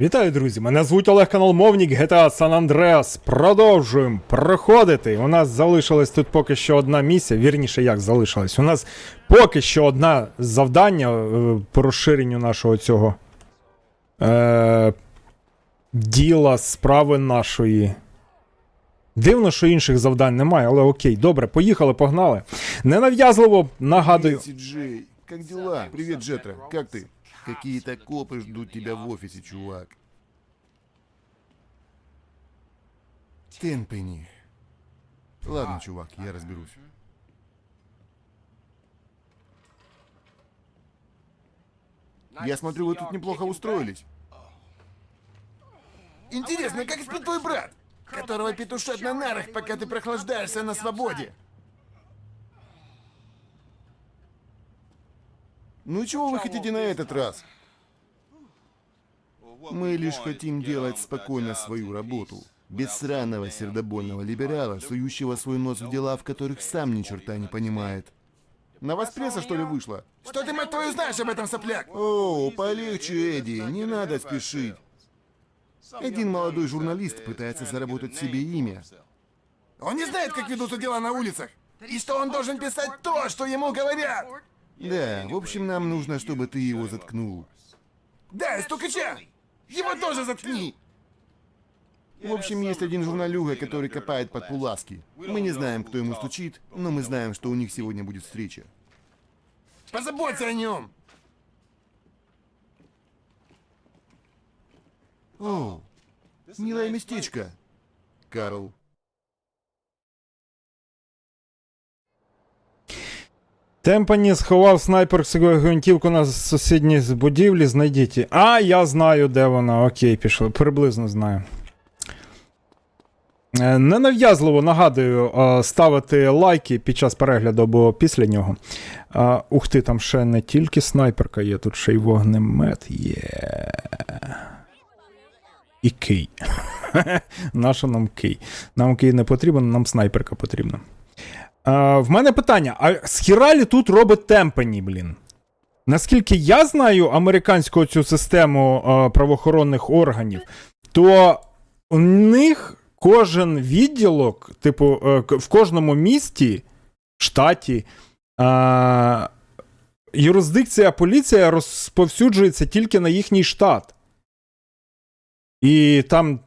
Вітаю, друзі! Мене звуть Олег Канал Мовник GTA San Andreas. Продовжуємо проходити. У нас залишилась тут поки що одна місія. Вірніше, як залишилась. У нас поки що одна завдання е, по розширенню нашого цього е, діла, справи нашої. Дивно, що інших завдань немає, але окей, добре, поїхали, погнали. Ненав'язливо нагадую. Привет, Джетра. Как ты? Какие-то копы ждут тебя в офисе, чувак. Темпени. Ладно, чувак, я разберусь. Я смотрю, вы тут неплохо устроились. Интересно, как спит твой брат? Которого петушат на нарах, пока ты прохлаждаешься на свободе. Ну чего вы хотите на этот раз? Мы лишь хотим делать спокойно свою работу. Без сраного сердобольного либерала, сующего свой нос в дела, в которых сам ни черта не понимает. На вас пресса, что ли, вышла? Что ты, мать твою, знаешь об этом, сопляк? О, полегче, Эдди, не надо спешить. Один молодой журналист пытается заработать себе имя. Он не знает, как ведутся дела на улицах. И что он должен писать то, что ему говорят. Да, в общем, нам нужно, чтобы ты его заткнул. Да, стукача! Его тоже заткни! В общем, есть один журналюга, который копает под Пуласки. Мы не знаем, кто ему стучит, но мы знаем, что у них сегодня будет встреча. Позаботься о нем! О, милое местечко. Карл. Темпані сховав снайперську гвинтівку на сусідній будівлі, знайдіть. А, я знаю, де вона. Окей, пішли. Приблизно знаю. Е, Ненав'язливо нагадую е, ставити лайки під час перегляду або після нього. Е, Ух ти, там ще не тільки снайперка є, тут ще й вогнемет є. І кий. Наша нам кий. Нам кий не потрібен, нам снайперка потрібна. Е, в мене питання: а схіралі тут робить темпані, блін? Наскільки я знаю американську цю систему е, правоохоронних органів, то у них кожен відділок, типу, е, в кожному місті, штаті, е, юрисдикція поліція розповсюджується тільки на їхній штат. І там,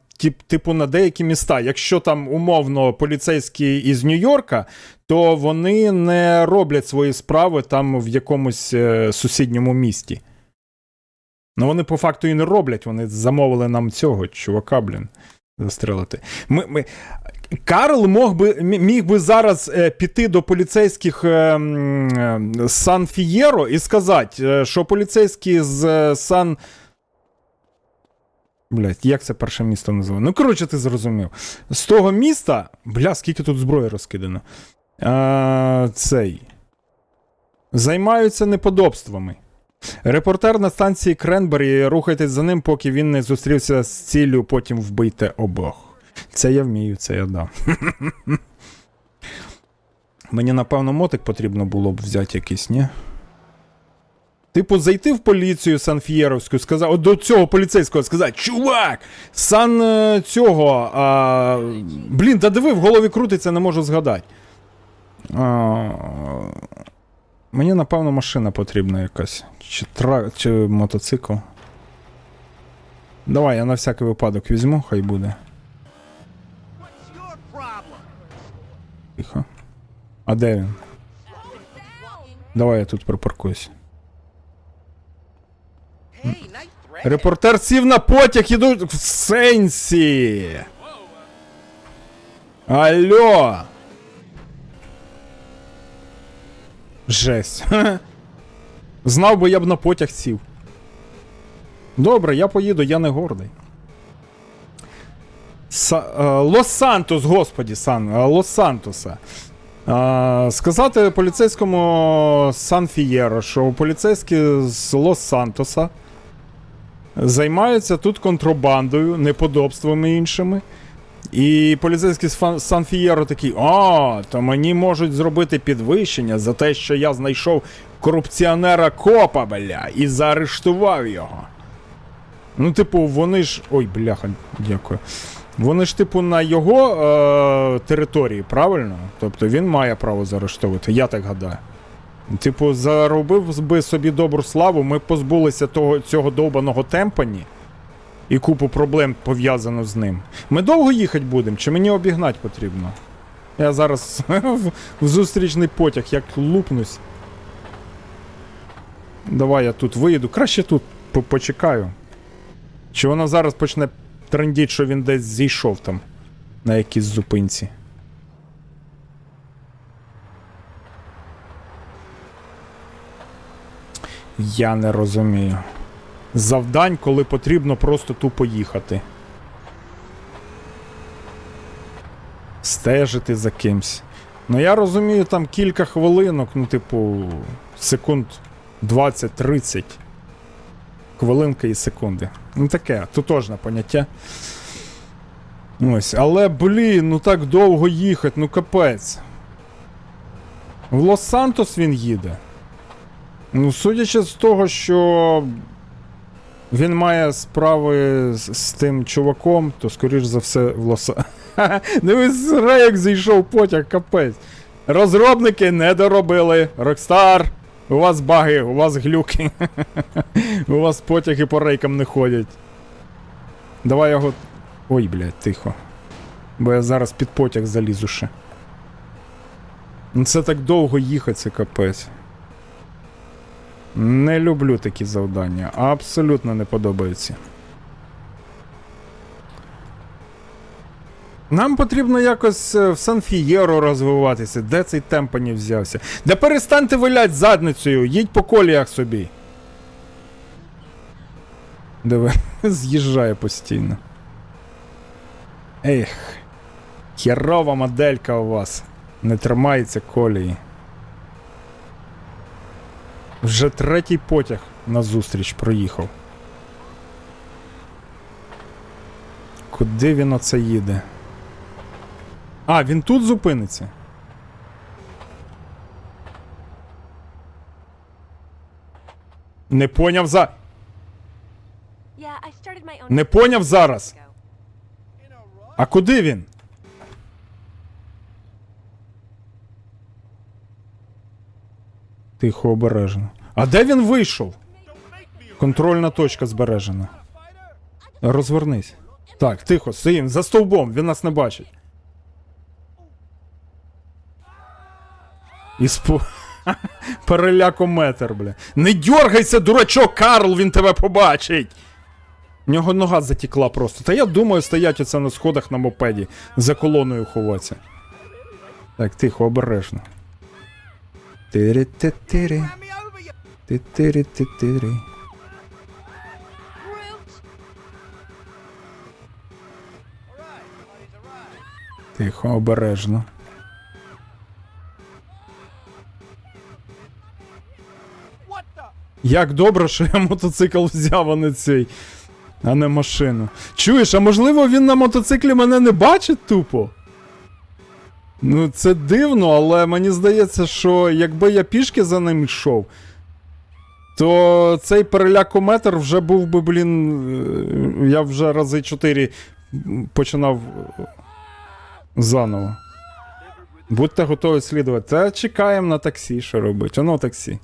типу, на деякі міста. Якщо там умовно поліцейські із Нью-Йорка, то вони не роблять свої справи там в якомусь е, сусідньому місті. Ну, вони по факту і не роблять, вони замовили нам цього чувака, блін, застрелити. Ми, ми... Карл мог би, міг би зараз е, піти до поліцейських е, е, Сан Фієро і сказати, е, що поліцейські з Сан. Блять, як це перше місто називає? Ну, коротше, ти зрозумів. З того міста. Бля, скільки тут зброї розкидано. А, цей. Займаються неподобствами. Репортер на станції Кренбері, рухайтесь за ним, поки він не зустрівся з ціллю, потім вбийте обох. Це я вмію, це я дам. Мені, напевно, мотик потрібно було б взяти якийсь, ні? Типу, зайти в поліцію Санфієровську, сказати, от до цього поліцейського сказати, чувак, сан е, цього. А, блін, да диви, в голові крутиться, не можу згадати. А, мені, напевно, машина потрібна якась. Чи, тра... чи мотоцикл. Давай, я на всякий випадок візьму, хай буде. Тихо. А де він? Давай я тут припаркуюсь. Репортер сів на потяг, ідуть в сенсі. Алло. Жесть. Знав би, я б на потяг сів. Добре, я поїду, я не гордий. Е, Лос-Сантос, господі, сан, е, Лос-Сантоса. Е, Сказати поліцейському Сан Фієро, що поліцейські з Лос-Сантоса займаються тут контрабандою, неподобствами іншими. І поліцейський з Сан Фієро такий: О, то мені можуть зробити підвищення за те, що я знайшов корупціонера копа, бля, і заарештував його. Ну, типу, вони ж. Ой, бляха, дякую. Вони ж, типу, на його е- території, правильно? Тобто він має право заарештовувати, я так гадаю. Типу, заробив би собі добру славу, ми позбулися того, цього довбаного темпані і купу проблем пов'язано з ним. Ми довго їхати будемо, чи мені обігнати потрібно? Я зараз в, зустрічний потяг, як лупнусь. Давай я тут виїду. Краще тут по- почекаю. Чи вона зараз почне трендіть, що він десь зійшов там на якійсь зупинці. Я не розумію. Завдань, коли потрібно просто тупо їхати. Стежити за кимсь. Ну я розумію, там кілька хвилинок, ну, типу, секунд 20-30. Хвилинки і секунди. Ну таке, тотожне поняття. Ось, але, блін, ну так довго їхати, ну капець. В Лос-Сантос він їде. Ну, судячи з того, що він має справи з, з тим чуваком, то скоріш за все в Лоса. Дивись, як зійшов потяг, капець. Розробники не доробили. Рокстар, у вас баги, у вас глюки. у вас потяги по рейкам не ходять. Давай його. Ой, блядь, тихо. Бо я зараз під потяг залізу ще. Ну це так довго їхати, капець. Не люблю такі завдання. Абсолютно не подобаються. Нам потрібно якось е, в Сан-Фієро розвиватися. Де цей темпані взявся? Да перестаньте вилять задницею, їдь по коліях собі. Диви, з'їжджає постійно. Ех. Херова моделька у вас. Не тримається колії. Вже третій потяг назустріч проїхав. Куди він оце їде? А, він тут зупиниться. Не поняв за. Не поняв зараз. А куди він? Тихо обережно. А де він вийшов? Контрольна точка збережена. Розвернись. Так, тихо, стоїм, за стовбом, він нас не бачить. І спо... Перелякометр, бля. Не дьоргайся, дурачок, Карл, він тебе побачить. В нього нога затікла просто. Та я думаю, стоять оце на сходах на мопеді, за колоною ховатися. Так, тихо, обережно. Тири-ти-тири. Ти-тири-ти-тири. Тихо, обережно. Як добре, що я мотоцикл взяв, а не цей, а не машину. Чуєш, а можливо він на мотоциклі мене не бачить тупо? Ну, це дивно, але мені здається, що якби я пішки за ним йшов, то цей перелякометр вже був би, блін. е, Я вже рази чотири починав е, заново. Будьте готові слідувати. Та чекаємо на таксі, що робить. Оно таксі.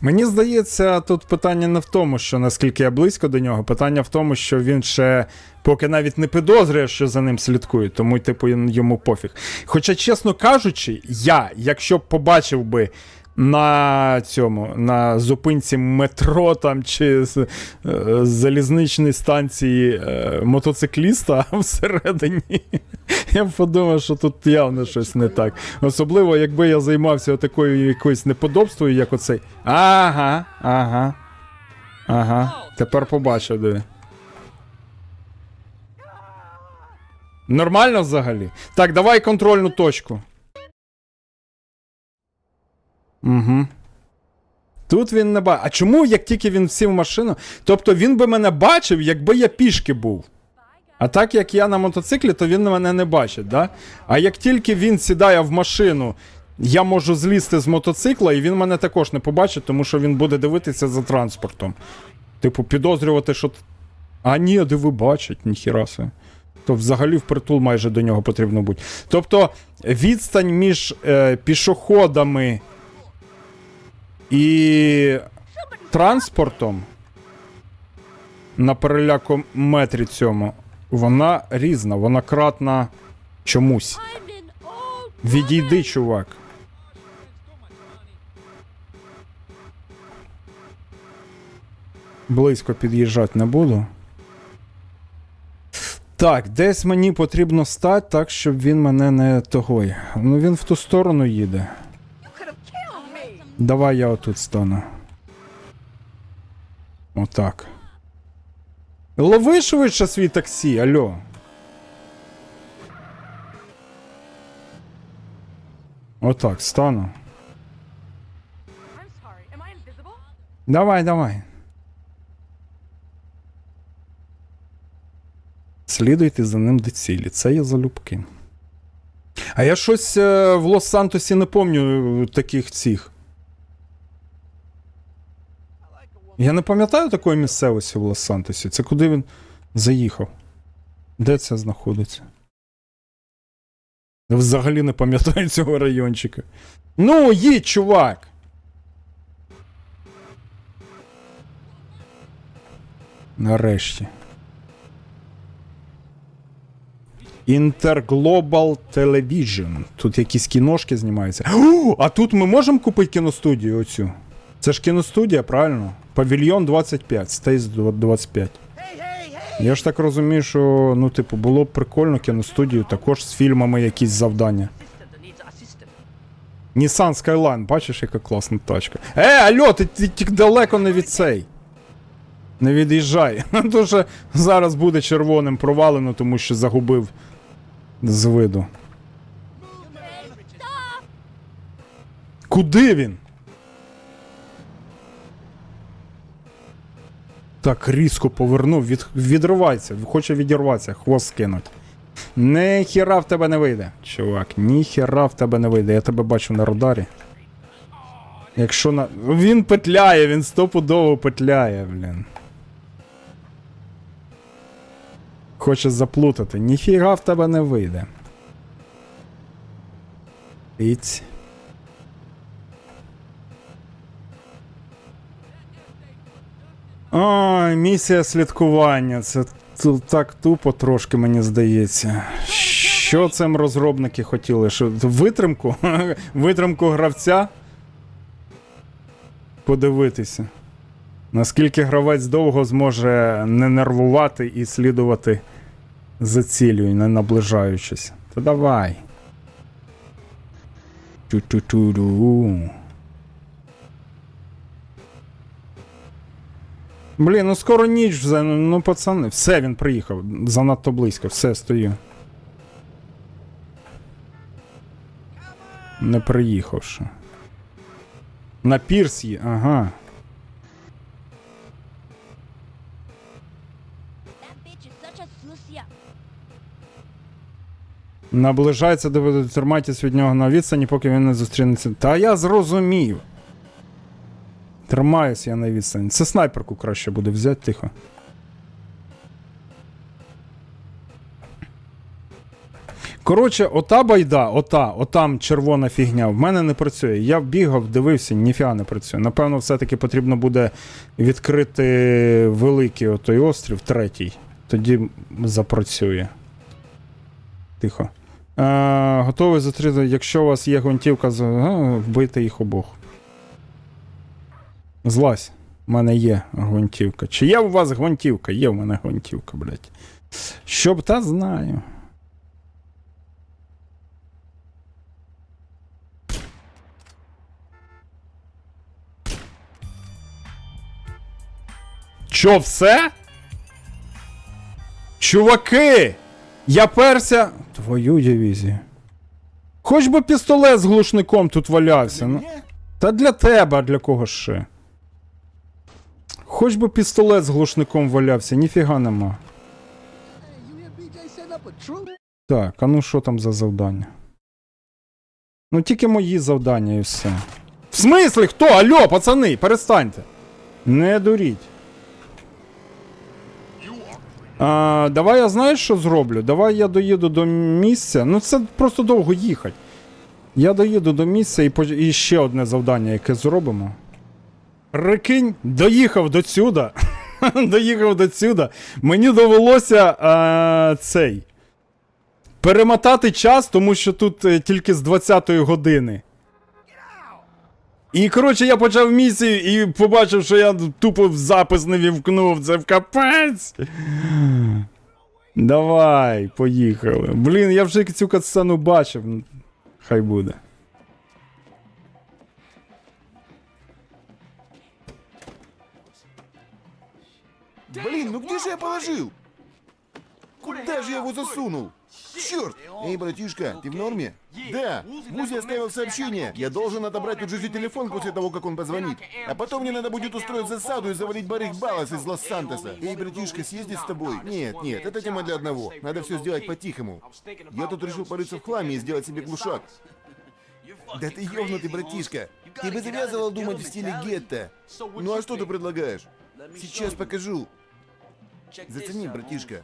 Мені здається, тут питання не в тому, що наскільки я близько до нього, питання в тому, що він ще поки навіть не підозрює, що за ним слідкують, тому типу йому пофіг. Хоча, чесно кажучи, я, якщо б побачив би на цьому, на зупинці метро там чи з, е, залізничної станції е, мотоцикліста всередині, я б подумав, що тут явно щось не так. Особливо, якби я займався такою якоюсь неподобствою, як оцей. Ага, ага. Ага. Тепер побачив, диви. Нормально взагалі? Так, давай контрольну точку. Угу. Тут він не бачить. А чому, як тільки він сів в машину? Тобто він би мене бачив, якби я пішки був. А так як я на мотоциклі, то він мене не бачить, да? А як тільки він сідає в машину, Я можу злізти з мотоцикла, і він мене також не побачить, тому що він буде дивитися за транспортом. Типу, підозрювати, що. А ні, диви, бачить, ніхіра себе. То взагалі впритул майже до нього потрібно бути. Тобто відстань між е, пішоходами і транспортом на перелякометрі цьому, вона різна, вона кратна чомусь. Відійди, чувак. Близько під'їжджати не буду. Так, десь мені потрібно стати так, щоб він мене не тогой. Ну він в ту сторону їде. Давай я отут стану. Отак. Лови швидше свій таксі, алло. Отак, стану. Давай, давай. Слідуйте за ним до цілі. Це є залюбки. А я щось е, в Лос-Сантосі не пам'ятаю таких цих. Я не пам'ятаю такої місцевості в Лос-Сантосі. Це куди він заїхав? Де це знаходиться? Я Взагалі не пам'ятаю цього райончика. Ну, їдь, чувак! Нарешті. Interglobal Television. Тут якісь кіношки знімаються. О, а тут ми можемо купити кіностудію оцю? Це ж кіностудія, правильно? Павільйон 25, Стейс 25. Я ж так розумію, що ну, типу, було б прикольно кіностудію також з фільмами якісь завдання. Nissan Skyline, бачиш, яка класна тачка. Е, алло, ти, ти далеко не від цей. Не від'їжджай. Дуже зараз буде червоним провалено, тому що загубив з виду. Куди він? Так, різко повернув, від, відривається, хоче відірватися, хвост скинуть. Не хіра в тебе не вийде, чувак, ні хіра в тебе не вийде. Я тебе бачу на радарі. Якщо на. Він петляє, він стопудово петляє, блін. Хоче заплутати. Ніфіга в тебе не вийде. Іць. Ой, місія слідкування. Це так тупо трошки, мені здається. Що цим розробники хотіли? Що, витримку? Витримку гравця? Подивитися. Наскільки гравець довго зможе не нервувати і слідувати за цілею, не наближаючись. Та давай. Ту-ту-ту-ду. Блін, ну скоро ніч вже, ну, ну пацани. Все, він приїхав. Занадто близько, все, стою. Не приїхавши. На пірс є, ага. Наближається до тримайтесь від нього на відстані, поки він не зустрінеться. Та я зрозумів. Тримаюсь я на відстані. Це снайперку краще буде взяти, тихо. Коротше, ота байда, ота, отам червона фігня, в мене не працює. Я бігав, дивився, ніфіга не працює. Напевно, все-таки потрібно буде відкрити великий отой острів, третій. Тоді запрацює. Тихо. Е, готовий зустріти, якщо у вас є гвинтівка, е, їх обох. Злазь. У мене є гвинтівка. Чи є у вас гвинтівка? Є в мене гвинтівка, блядь. Щоб та знаю. Чо, все? Чуваки! Я перся. Твою дивізію. Хоч би пістолет з глушником тут валявся. Ну. Та для тебе, а для кого ще? Хоч би пістолет з глушником валявся, ніфіга нема. Так, а ну що там за завдання? Ну тільки мої завдання і все. В смислі хто? Алло, пацани, перестаньте. Не дуріть. А, давай я знаєш, що зроблю? Давай я доїду до місця. Ну це просто довго їхати. Я доїду до місця і, і ще одне завдання, яке зробимо. Прикинь, доїхав до сюди. доїхав до сюди. Мені довелося а, цей. Перемотати час, тому що тут е, тільки з 20-ї години. І коротше, я почав місію і побачив, що я тупо в запис не вівкнув. Це в капець. Давай, поїхали. Блін, я вже цю катсцену бачив. Хай буде. Блин, ну где же я положил? Куда же я его засунул? Черт! Эй, братишка, ты в норме? Да, Вузи оставил сообщение. Я должен отобрать у Джузи телефон после того, как он позвонит. А потом мне надо будет устроить засаду и завалить Барих Балас из Лос-Сантоса. Эй, братишка, съездить с тобой? Нет, нет, это тема для одного. Надо все сделать по-тихому. Я тут решил порыться в хламе и сделать себе глушак. Да ты ёбнутый, братишка. Ты бы завязывал думать в стиле гетто. Ну а что ты предлагаешь? Сейчас покажу. Зацени, братишка.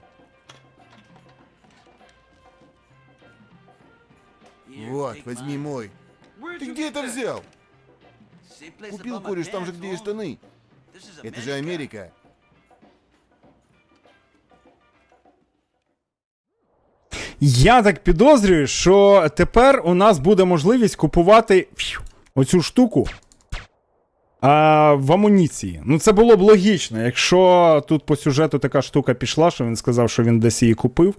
Вот, возьми мой. Ты где это взял? Купил кореш там же, где и штаны. Это же Америка. Я так підозрюю, що тепер у нас буде можливість купувати фью, оцю штуку а, в амуніції. Ну, це було б логічно. Якщо тут по сюжету така штука пішла, що він сказав, що він десь її купив,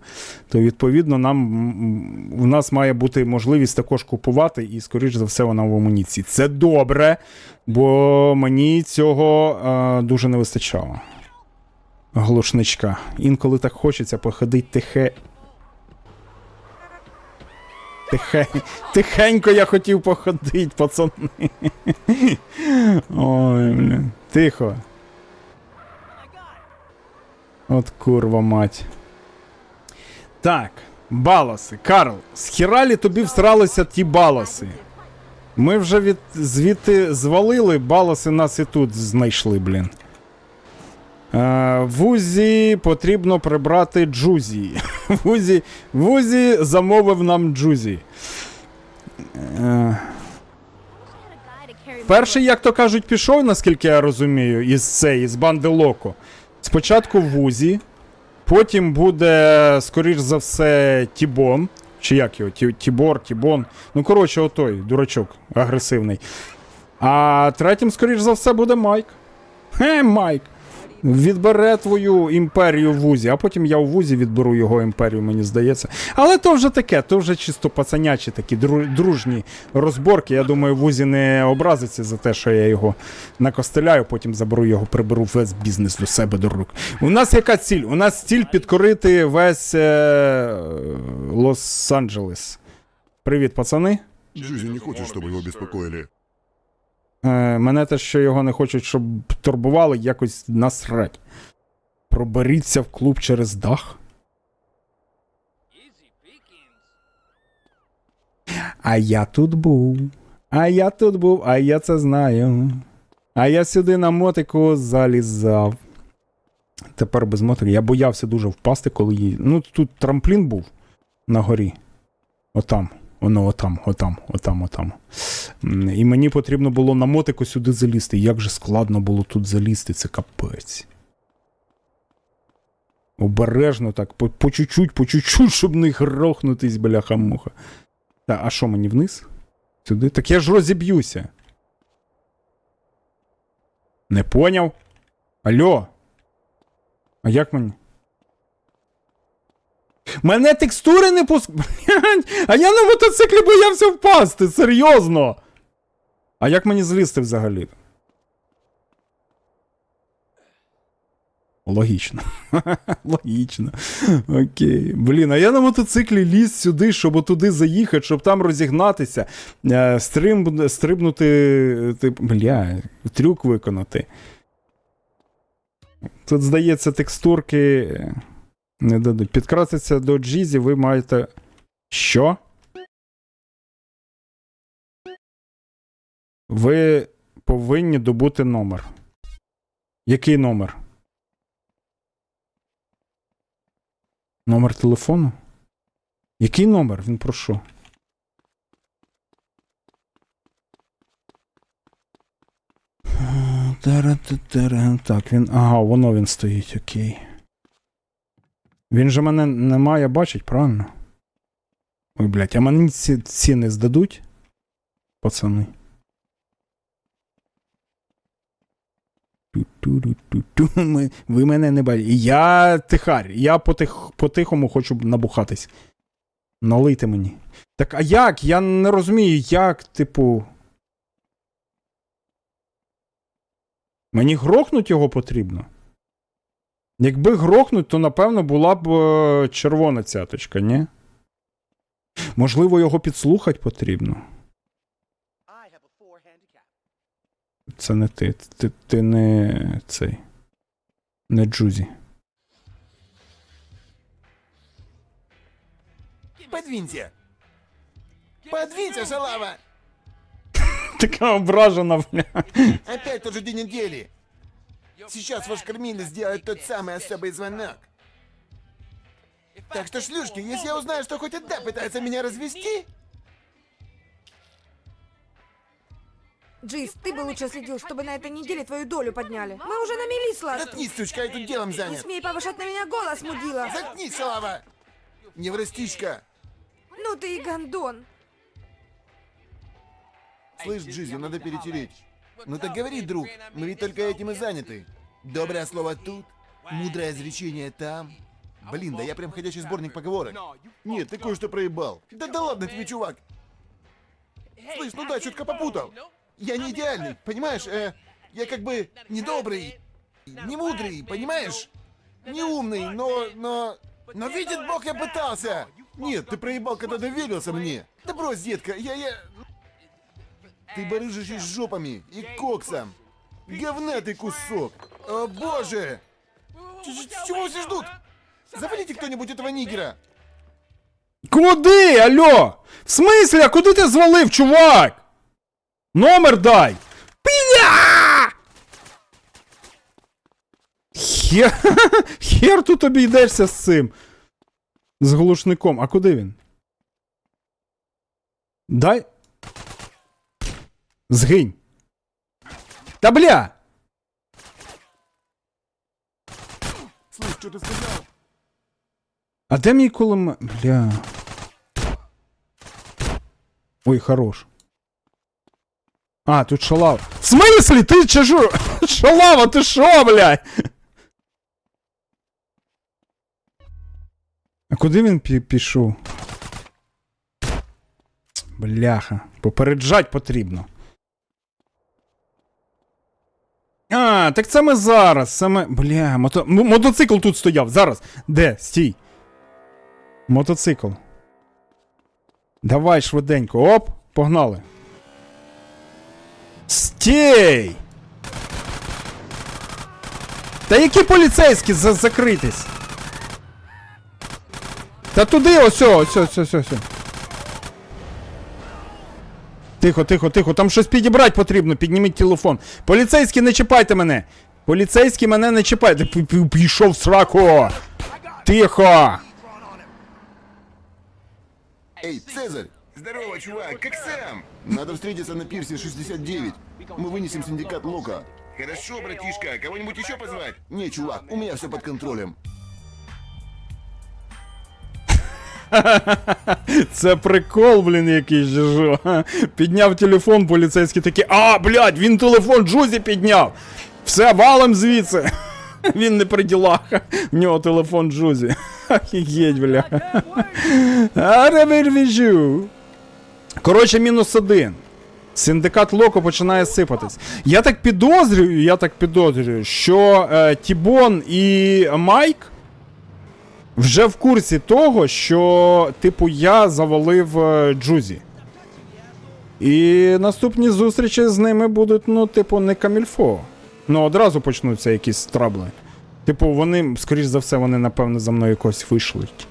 то відповідно нам у нас має бути можливість також купувати, і, скоріш за все, вона в амуніції. Це добре, бо мені цього а, дуже не вистачало. Глушничка. Інколи так хочеться походити тихе. Тихе... Тихенько я хотів походити, пацани. Ой, блін. Тихо. От курва мать. Так, баласи. Карл, з хіралі тобі всралися ті баласи. Ми вже від... звідти звалили, баласи нас і тут знайшли, блін. Е, вузі потрібно прибрати джузі. Вузі, Вузі замовив нам джузі. Е, перший, як то кажуть, пішов, наскільки я розумію, із цей, із банди Локо. Спочатку Вузі, потім буде, скоріш за все, Тібон. Чи як його? Ті- Тібор, Тібон. Ну, коротше, отой, дурачок, агресивний. А третім, скоріш за все, буде Майк. Хе, Майк. Відбере твою імперію в вузі, а потім я у вузі відберу його імперію, мені здається. Але то вже таке, то вже чисто пацанячі такі дружні розборки. Я думаю, вузі не образиться за те, що я його накостеляю, потім заберу його, приберу весь бізнес до себе до рук. У нас яка ціль? У нас ціль підкорити весь е- Лос-Анджелес. Привіт, пацани. Джузи не хочет, чтобы его беспокоили. Е, мене те, що його не хочуть, щоб турбували, якось насрать. Проберіться в клуб через дах. А я тут був. А я тут був, а я це знаю. А я сюди на мотику залізав. Тепер без мотики. Я боявся дуже впасти, коли її. Ну, тут трамплін був на горі. Отам. Воно отам, отам, отам, отам. І мені потрібно було на мотику сюди залізти. Як же складно було тут залізти, це капець. Обережно так, по, чуть-чуть, по чуть-чуть, щоб не грохнутись, бляха-муха. Та, а що мені вниз? Сюди? Так я ж розіб'юся. Не поняв? Алло? А як мені? Мене текстури не пуск... А я на мотоциклі боявся впасти, серйозно. А як мені злізти взагалі? Логічно. Логічно. Окей. Блін, а я на мотоциклі ліз сюди, щоб туди заїхати, щоб там розігнатися, е, стриб... стрибнути, тип, бля, трюк виконати. Тут, здається, текстурки не дадуть. Підкратися до Джізі ви маєте. Що? Ви повинні добути номер. Який номер? Номер телефону? Який номер? Він про що? Так, він. Ага, воно він стоїть, окей. Він же мене не має бачить, правильно? Ой, блядь, а мені ці ціни здадуть? Пацани. Ми- Ви мене не бачите. Я тихар. Я потих, по-тихому хочу набухатись. Налийте мені. Так а як? Я не розумію, як, типу. Мені грохнуть його потрібно. Якби грохнуть, то напевно була б е, червона цяточка, ні? Можливо, його підслухати потрібно. Це не ти. Ти, ти не цей. Не Джузі. Подвиньте! Подвиньте, шалава! Така ображена, бля. Опять тот же день недели. Сейчас ваш кормилец сделает тот самый особый звонок. Так что, шлюшки, если я узнаю, что хоть одна пытается меня развести, Джиз, ты бы лучше следил, чтобы на этой неделе твою долю подняли. Мы уже на мели слажены. заткнись, сучка, я тут делом Не занят. смей повышать на меня голос, мудила. Заткнись, шалава! Неврастичка! Ну ты и гондон. Слышь, Джизи, надо перетереть. Ну так говори, друг, мы ведь только этим и заняты. Доброе слово тут, мудрое изречение там. Блин, да я прям ходячий сборник поговорок. Нет, ты кое-что проебал. Да да ладно тебе, чувак. Слышь, ну да, чутка попутал. Я не идеальный, понимаешь? Э, я как бы не добрый, не мудрый, понимаешь? Не умный, но, но... Но видит Бог, я пытался. Нет, ты проебал, когда доверился мне. Да брось, детка, я, я... Ты барыжишь с жопами и коксом. Говнатый кусок. О боже! Ч- ч- Чего все ждут? Завалите кто-нибудь этого нигера. Куди? Алло? В смислі? А куди ти звалив, чувак? Номер дай! Піля! Хер, хер тут обійдешся з цим. З глушником. А куди він? Дай. Згинь. Та бля! Слышь, что ты сказал? А де мій кулемет? Бля. Ой, хорош. А, тут шалава. В смысле? Ти чажу? Шалава, ти шо, блядь? А куди він пі- пішов? Бляха. Попереджать потрібно. А, так ми зараз. Ми... Бля, мото... мотоцикл тут стояв. Зараз. Де? Стій. Мотоцикл. Давай швиденько. Оп, погнали. Стій! Та які поліцейські за закритись? Та туди, ось, ось, ось, ось, ось. Тихо, тихо, тихо, там щось підібрати потрібно, підніміть телефон. Поліцейські, не чіпайте мене! Поліцейські мене не чіпайте. П- п- Пішов в сраку! Тихо! Эй, Цезарь! Здорово, чувак, как сам? Надо встретиться на пирсе 69. Мы вынесем синдикат Лука. Хорошо, братишка, кого-нибудь еще позвать? Не, чувак, у меня все под контролем. Це прикол, блін, який же. Підняв телефон, поліцейський такий, а, блядь, він телефон Джузі підняв. Все, валим звідси. Він не при ділах. В нього телефон Джузі. Офігеть, бля. Аребервіжу. Коротше, мінус один. Синдикат Локо починає сипатись. Я так підозрюю, я так підозрюю, що е, Тібон і Майк вже в курсі того, що, типу, я завалив е, Джузі. І наступні зустрічі з ними будуть, ну, типу, не камільфо. Ну, одразу почнуться якісь трабли. Типу, вони, скоріш за все, вони, напевно, за мною якось вийшлють.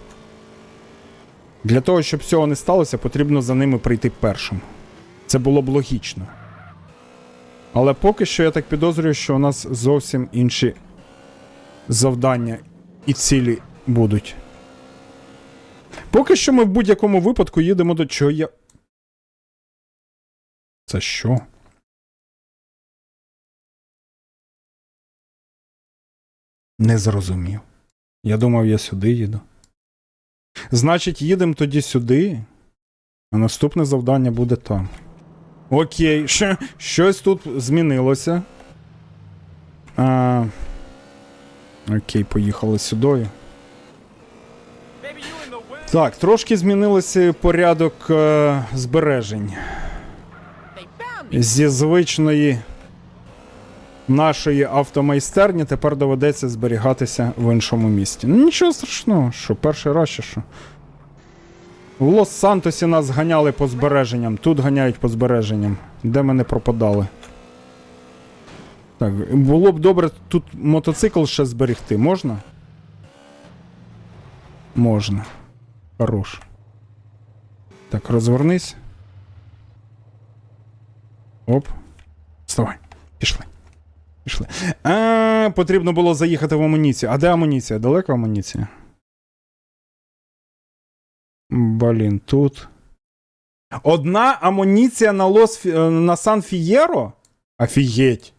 Для того, щоб цього не сталося, потрібно за ними прийти першим. Це було б логічно. Але поки що я так підозрюю, що у нас зовсім інші завдання і цілі будуть. Поки що ми в будь-якому випадку їдемо до чого я. Це що? Не зрозумів. Я думав, я сюди їду. Значить, їдемо тоді сюди, а наступне завдання буде там. Окей, ще, щось тут змінилося. А, окей, поїхали сюди. Так, трошки змінилося порядок е, збережень. Зі звичної нашої автомайстерні тепер доведеться зберігатися в іншому місті. Ну нічого страшного, що перший раз чи що. В Лос-Сантосі нас ганяли по збереженням, тут ганяють по збереженням. Де ми не пропадали. Так, було б добре тут мотоцикл ще зберегти. Можна? Можна. Хорош. Так, розвернись. Оп. Вставай. Пішли. Пішли. А, потрібно було заїхати в амуніцію. А де амуніція? Далеко амуніція? Блін, тут. Одна амуніція на Лос е, на Сан Фієро? Офігеть.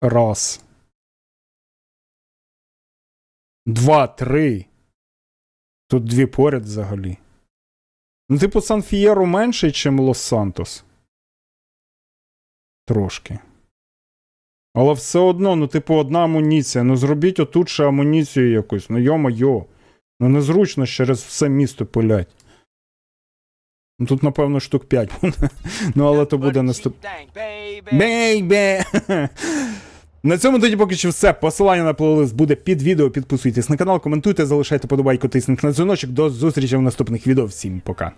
Раз. Два, три. Тут дві поряд взагалі. Ну, типу, Сан Фієро менший, ніж Лос Сантос. Трошки. Але все одно, ну, типу, одна амуніція. Ну зробіть отут ще амуніцію якусь. Ну йо-моє. Ну незручно через все місто пилять. Ну тут, напевно, штук 5 буде. Ну, але то буде наступ. Бейбе! На цьому тоді поки що все. Посилання на плейлист буде під відео. Підписуйтесь на канал, коментуйте, залишайте подобайку, тисніть на дзвіночок. До зустрічі в наступних відео. Всім пока.